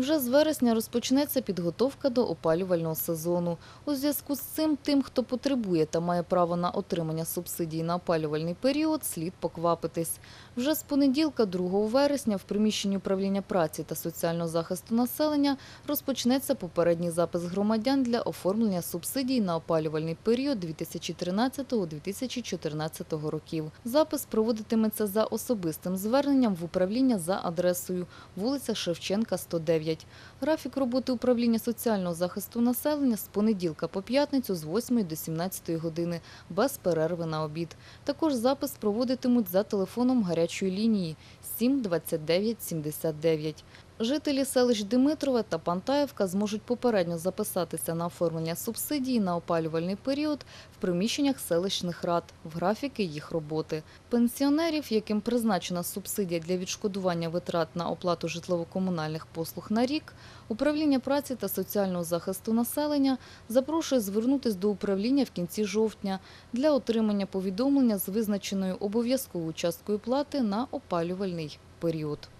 Вже з вересня розпочнеться підготовка до опалювального сезону. У зв'язку з цим тим, хто потребує та має право на отримання субсидій на опалювальний період, слід поквапитись. Вже з понеділка, 2 вересня, в приміщенні управління праці та соціального захисту населення розпочнеться попередній запис громадян для оформлення субсидій на опалювальний період 2013-2014 років. Запис проводитиметься за особистим зверненням в управління за адресою вулиця Шевченка, 109. Графік роботи управління соціального захисту населення з понеділка по п'ятницю з 8 до 17 години без перерви на обід. Також запис проводитимуть за телефоном гарячої лінії 7 29 79. Жителі селищ Димитрове та Пантаївка зможуть попередньо записатися на оформлення субсидії на опалювальний період в приміщеннях селищних рад в графіки їх роботи. Пенсіонерів, яким призначена субсидія для відшкодування витрат на оплату житлово-комунальних послуг на рік, управління праці та соціального захисту населення запрошує звернутися до управління в кінці жовтня для отримання повідомлення з визначеною обов'язковою часткою плати на опалювальний період.